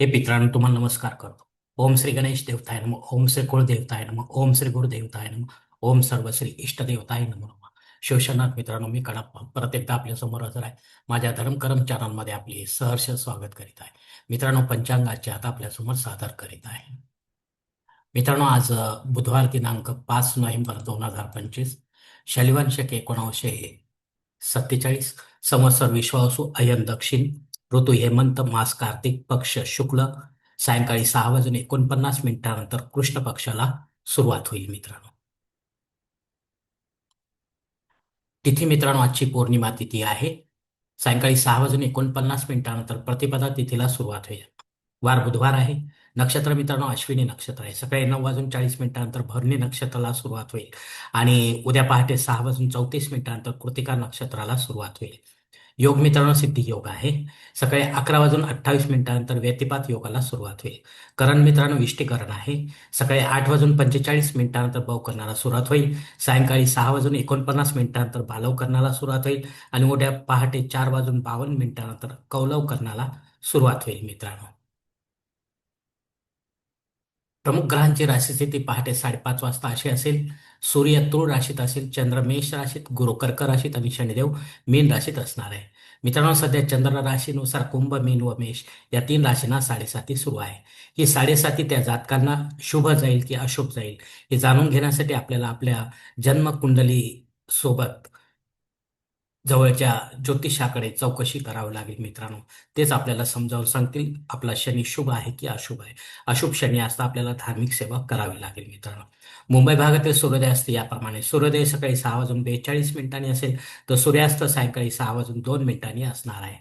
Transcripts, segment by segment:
हे मित्रांनो तुम्हाला नमस्कार करतो. ओम श्री गणेश देवताय नम ओम श्री कुळदेवताय नम ओम श्री गुरुदेवताय नम ओम सर्व श्री इष्टदेवताय नम शिवशनाथ मित्रांनो मी कडप्पा परत एकदा आपल्यासमोर हजर आहे. माझ्या धर्मकरम चॅनलमध्ये आपले सहर्ष स्वागत करीत आहे. मित्रांनो पंचांगाचे आता आपल्यासमोर सादर करीत आहे. मित्रांनो आज बुधवार दिनांक पाच नोव्हेंबर दोन हजार पंचवीस शलिवांशक शक सत्तेचाळीस संवत्सर विश्वासू अयन दक्षिण ऋतू हेमंत मास कार्तिक पक्ष शुक्ल सायंकाळी सहा वाजून एकोणपन्नास मिनिटानंतर कृष्ण पक्षाला सुरुवात होईल मित्रांनो. तिथी मित्रांनो आजची पौर्णिमा तिथी आहे. सायंकाळी सहा वाजून एकोणपन्नास मिनिटानंतर प्रतिपदा तिथीला सुरुवात होईल. वार बुधवार आहे. नक्षत्र मित्रांनो अश्विनी नक्षत्र आहे. सकाळी नऊ वाजून चाळीस मिनिटानंतर भरणी नक्षत्राला सुरुवात होईल. आणि उद्या पहाटे सहा वाजून चौतीस मिनिटानंतर कृतिका नक्षत्राला सुरुवात होईल. योग मित्रांनो सिद्धी योग आहे. सकाळी अकरा वाजून अठ्ठावीस मिनिटानंतर व्यतिपात योगाला सुरुवात होईल. करण मित्रांनो विष्टीकरण आहे. सकाळी आठ वाजून पंचेचाळीस मिनिटानंतर भाव करणारा सुरुवात होईल. सायंकाळी सहा वाजून एकोणपन्नास मिनिटानंतर बालव करण्याला सुरुवात होईल. आणि उद्या पहाटे चार वाजून बावन्न मिनिटानंतर कौलव करण्याला सुरुवात होईल मित्रांनो. प्रमुख ग्रहांची राशीस्थिती पहाटे साडेपाच वाजता अशी असेल. सूर्य तुळ राशीत असेल चंद्र मेष राशीत गुरु कर्क राशीत आणि शनिदेव मीन राशीत असणार आहे. मित्रांनो सध्या चंद्र राशीनुसार कुंभ मीन व मेष या तीन राशींना साडेसाती सुरू आहे. ही साडेसाती त्या जातकांना शुभ जाईल की अशुभ जाईल हे जाणून घेण्यासाठी आपल्याला आपल्या जन्मकुंडली सोबत जवळच्या ज्योतिषाकडे चौकशी करावी लागेल मित्रांनो. तेच आपल्याला समजावून सांगतील. आपला शनी शुभ आहे की अशुभ आहे? अशुभ शनी असता आपल्याला धार्मिक सेवा करावी लागेल मित्रांनो. मुंबई भागातील सूर्योदय असते याप्रमाणे. सूर्योदय सकाळी सहा वाजून बेचाळीस मिनिटांनी असेल तर सूर्यास्त सायंकाळी सहा वाजून दोन मिनिटांनी असणार आहे.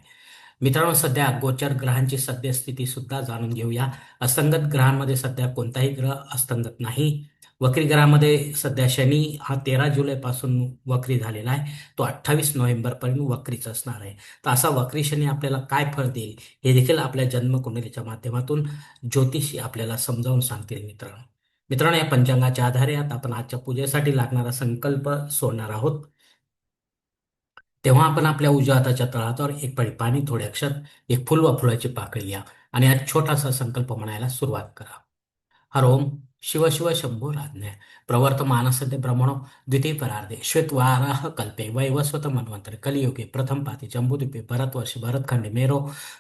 मित्रांनो सध्या गोचर ग्रहांची सद्यस्थिती सुद्धा जाणून घेऊया. असंगत ग्रहांमध्ये सध्या कोणताही ग्रह असंगत नाही. वक्री ग्रहामध्ये सध्या शनी हा तेरा जुलैपासून वक्री झालेला आहे. तो अठ्ठावीस नोव्हेंबरपर्यंत वक्रीच असणार आहे. तर असा वक्री शनी आपल्याला काय फळ देईल हे देखील आपल्या जन्मकुंडलीच्या माध्यमातून ज्योतिषी आपल्याला समजावून सांगतील मित्रांनो. मित्रांनो या पंचांगाच्या आधारे आता आपण आजच्या पूजेसाठी लागणारा संकल्प सोडणार आहोत. तेव्हा आपण आपल्या उजव्या हाताच्या तळातावर एक पळी पाणी थोडे अक्षर एक फुल व फुलाची पाकळी या आणि आज छोटासा संकल्प म्हणायला सुरुवात करा. हर ओम. शिव शिव शंभो प्रवर्त प्रवर्तमानसद्य ब्रह्मणो द्वितीय परार्धे। श्वेतवाराह कल्पे वैवस्वत मन्वंतरे कलियुगे प्रथम पाती जम्बूद्वीपे भरतवर्षे भरतखंडे मेरो।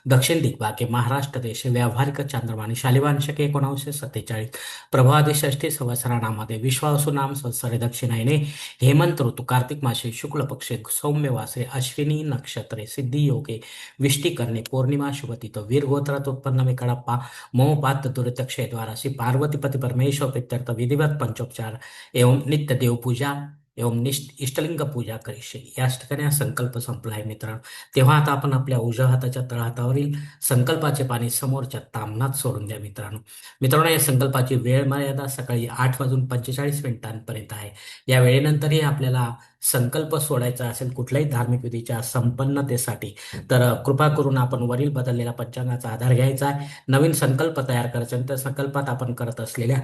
दक्षिण दिग्भागे महाराष्ट्र देशे व्यावहारिक चांद्रमाने शालिवान शके सत्तेचाळीस। प्रभादी षष्ठी संवत्सराणामध्ये विश्वासू नाम संवत्सरे दक्षिणायने हेमंत ऋतू कार्तिक मासे शुक्ल पक्षे सौम्य वासे अश्विनी नक्षत्रे सिद्धी योगे विष्टीकरणे पौर्णिमा शुभतिथ वीर गोत्रात उत्पन्न मे कडप्पा मोहपात दुरितक्षय द्वारासी पार्वतीपति परमेश्वर प्रीत्यर्थ विधिवत पंचोपचार एवं नित्य देवपूजा एवं निष्ठ इष्टलिंग पूजा करीशे याच ठिकाणी हा संकल्प संपला आहे मित्रांनो. तेव्हा आता आपण आपल्या उजव्या हाताच्या तळहातावरील संकल्पाचे पाणी समोरच्या तामनात सोडून द्या मित्रांनो. मित्रांनो या संकल्पाची वेळ मर्यादा सकाळी आठ वाजून पंचेचाळीस मिनिटांपर्यंत आहे. या वेळेनंतरही आपल्याला संकल्प सोडायचा असेल कुठल्याही धार्मिक विधीच्या संपन्नतेसाठी तर कृपा करून आपण वरील बदललेल्या पंचांगाचा आधार घ्यायचा आहे. नवीन संकल्प तयार करायचा आणि त्या संकल्पात आपण करत असलेल्या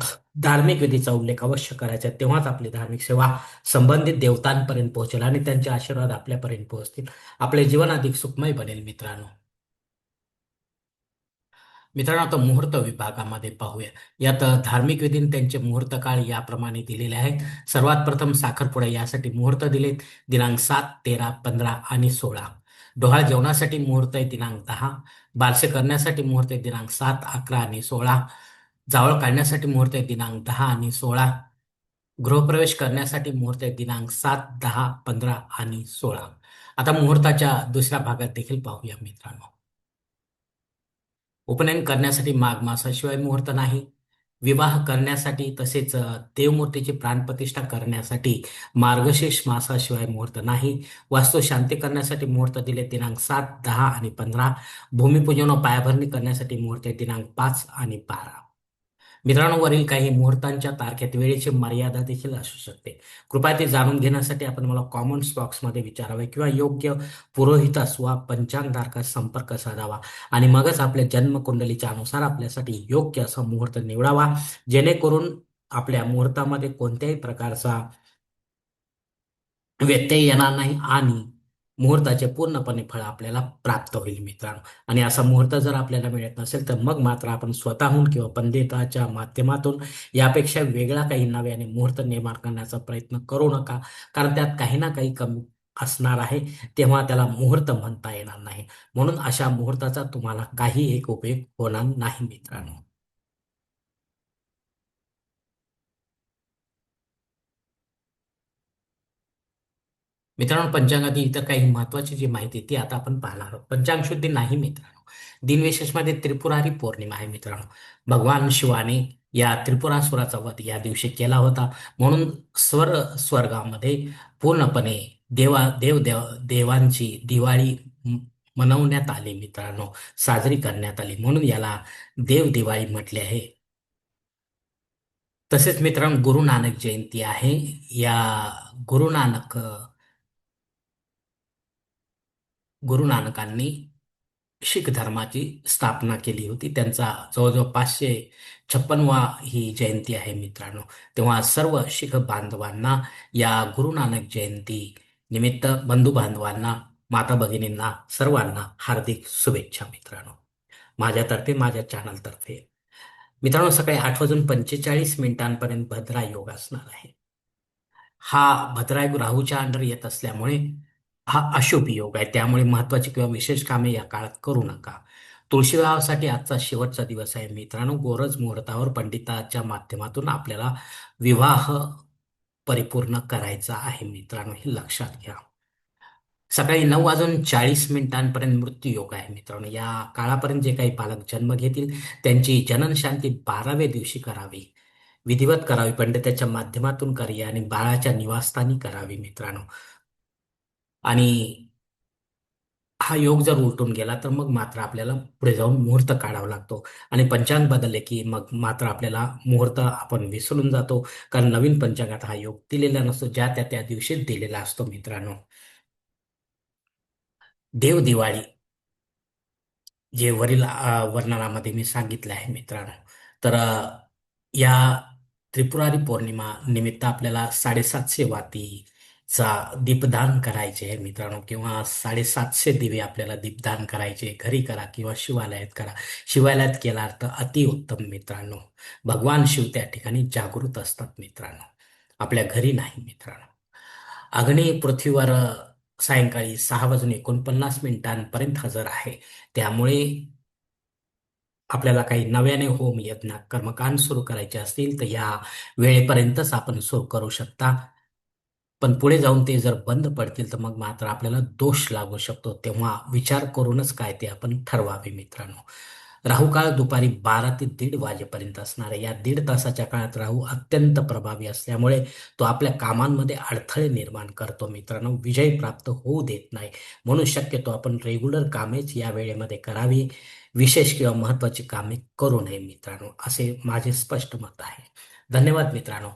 धार्मिक विधीचा उल्लेख अवश्य करायचा तेव्हाच आपली धार्मिक सेवा संबंधित देवतांपर्यंत पोहोचेल आणि त्यांचे आशीर्वाद आपल्यापर्यंत पोहोचतील. आपले जीवन अधिक सुखमय बनेल मित्रांनो. मित्रांनो आता मुहूर्त विभागामध्ये पाहूया. यात धार्मिक विधीन त्यांचे मुहूर्त काळ याप्रमाणे दिलेले आहेत. सर्वात प्रथम साखरपुडा यासाठी मुहूर्त दिलेत. दिनांक सात तेरा पंधरा आणि सोळा. डोहाळ जेवणासाठी मुहूर्त आहे दिनांक दहा. बारसे करण्यासाठी मुहूर्त आहे दिनांक सात अकरा आणि सोळा. जावळ काढण्यासाठी मुहूर्त आहे दिनांक दहा आणि सोळा. गृहप्रवेश करण्यासाठी मुहूर्त आहे दिनांक सात दहा पंधरा आणि सोळा. आता मुहूर्ताच्या दुसऱ्या भागात देखील पाहूया मित्रांनो. उपनयन करण्यासाठी माघ मासाशिवाय मुहूर्त नाही. विवाह करण्यासाठी तसेच देवमूर्तीची प्राणप्रतिष्ठा करण्यासाठी मार्गशीर्ष मासाशिवाय मुहूर्त नाही. वास्तू शांती करण्यासाठी मुहूर्त दिले दिनांक सात दहा आणि पंधरा. भूमिपूजन व पायाभरणी करण्यासाठी मुहूर्त आहे दिनांक पाच आणि बारा. मित्रांनो वरील काही मुहूर्तांच्या तारखेत वेळेची मर्यादा देखील असू शकते. कृपया ते जाणून घेण्यासाठी आपण मला कॉमेंट्स बॉक्समध्ये विचारावे किंवा योग्य पुरोहितास वा पंचांगधारकास संपर्क साधावा आणि मगच आपल्या जन्मकुंडलीच्या अनुसार आपल्यासाठी योग्य असा मुहूर्त निवडावा जेणेकरून आपल्या मुहूर्तामध्ये कोणत्याही प्रकारचा व्यत्यय येणार नाही आणि मुहूर्ताचे पूर्णपणे फळ आपल्याला प्राप्त होईल मित्रांनो. आणि असा मुहूर्त जर आपल्याला मिळत नसेल तर मग मात्र आपण स्वतःहून किंवा पंडिताच्या माध्यमातून यापेक्षा वेगळा काही नव्याने मुहूर्त निर्माण करण्याचा प्रयत्न करू नका. कारण त्यात काही ना काही कमी असणार आहे तेव्हा त्याला मुहूर्त म्हणता येणार नाही. म्हणून अशा मुहूर्ताचा तुम्हाला काही एक उपयोग होणार नाही मित्रांनो. मित्रांनो पंचांगातील इतर काही महत्वाची जी माहिती ती आता आपण पाहणार आहोत. पंचांग शुद्धी नाही मित्रांनो. दिनविशेषमध्ये त्रिपुरारी पौर्णिमा आहे मित्रांनो. भगवान शिवाने या त्रिपुरासुराचा वध या दिवशी केला होता. म्हणून स्वर स्वर्गामध्ये पूर्णपणे देवा देव देव देवांची दिवाळी मनवण्यात आली मित्रांनो. साजरी करण्यात आली. म्हणून याला देव दिवाळी म्हटले आहे. तसेच मित्रांनो गुरु नानक जयंती आहे. या गुरु नानक गुरु नानकांनी शीख धर्माची स्थापना केली होती. त्यांचा जवळजवळ पाचशे छप्पनवा ही जयंती आहे मित्रांनो. तेव्हा सर्व शीख बांधवांना या गुरु नानक जयंती निमित्त बंधू बांधवांना माता भगिनींना सर्वांना हार्दिक शुभेच्छा मित्रांनो. माझ्यातर्फे माझ्या चॅनलतर्फे मित्रांनो सकाळी आठ वाजून पंचेचाळीस मिनिटांपर्यंत भद्रा योग असणार आहे. हा भद्रायोग राहूच्या अंडर येत असल्यामुळे हा अशुभ योग आहे. त्यामुळे महत्वाची किंवा विशेष कामे या काळात करू नका. तुळशीरावासाठी आजचा शेवटचा दिवस आहे. मित्रांनो गोरज मुहूर्तावर पंडिताच्या माध्यमातून आपल्याला विवाह परिपूर्ण करायचा आहे. मित्रांनो हे लक्षात घ्या. सकाळी नऊ वाजून चाळीस मिनिटांपर्यंत मृत्यू योग आहे. मित्रांनो या काळापर्यंत जे काही पालक जन्म घेतील त्यांची जननशांती बाराव्या दिवशी करावी. विधिवत करावी. पंडिताच्या माध्यमातून करावी आणि बाळाच्या निवासस्थानी करावी मित्रांनो. आणि हा योग जर उलटून गेला तर मग मात्र आपल्याला पुढे जाऊन मुहूर्त काढावा लागतो. आणि पंचांग बदलले की मग मात्र आपल्याला मुहूर्त आपण विसरून जातो. कारण नवीन पंचांगात हा योग दिलेला नसतो ज्या त्या त्या दिवशी दिलेला असतो मित्रांनो. देव दिवाळी जे वरील वर्णनामध्ये मी सांगितलं आहे मित्रांनो. तर या त्रिपुरारी पौर्णिमा निमित्त आपल्याला साडेसातशे वाती चा दीपदान करायचे आहे मित्रांनो किंवा साडेसातशे दिवे आपल्याला दीपदान करायचे घरी करा किंवा शिवालयात करा. शिवालयात केला तर अतिउत्तम मित्रांनो. भगवान शिव त्या ठिकाणी जागृत असतात मित्रांनो. आपल्या घरी नाही मित्रांनो. अग्नी पृथ्वीवर सायंकाळी सहा वाजून एकोणपन्नास मिनिटांपर्यंत हजर आहे. त्यामुळे आपल्याला काही नव्याने होम यज्ञ कर्मकांड सुरू करायचे असतील तर या वेळेपर्यंतच आपण सुरू करू शकता. पण पुढे जाऊन ते जर बंद पडतील तर मग मात्र आपल्याला दोष लागू शकतो. तेव्हा विचार करूनच काय ते आपण ठरवावे मित्रांनो. राहू काळ दुपारी बारा ते दीड वाजेपर्यंत असणार आहे. या दीड तासाच्या काळात राहू अत्यंत प्रभावी असल्यामुळे तो आपल्या कामांमध्ये अडथळे निर्माण करतो मित्रांनो. विजय प्राप्त होऊ देत नाही. म्हणून शक्यतो आपण रेग्युलर कामेच या वेळेमध्ये करावी. विशेष किंवा महत्वाची कामे करू नये मित्रांनो. असे माझे स्पष्ट मत आहे. धन्यवाद मित्रांनो.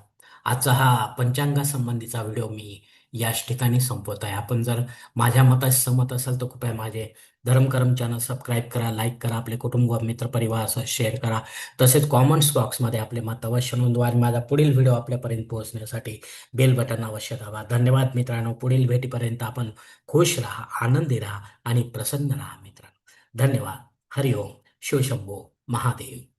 आजचा हा पंचांगासंबंधीचा व्हिडिओ मी याच ठिकाणी संपवत आहे. आपण जर माझ्या मताशी सहमत असाल तर कृपया माझे धर्मकरम चॅनल सबस्क्राईब करा लाईक करा आपले कुटुंब मित्रपरिवार शेअर करा. तसेच कॉमेंट्स बॉक्समध्ये आपले मत अवश्य नोंदवा आणि माझा पुढील व्हिडिओ आपल्यापर्यंत पोहोचण्यासाठी बेल बटन अवश्य दाबा. धन्यवाद मित्रांनो. पुढील भेटीपर्यंत आपण खुश राहा आनंदी राहा आणि प्रसन्न राहा मित्रांनो. धन्यवाद. हरिओम. शिवशंभो. महादेव.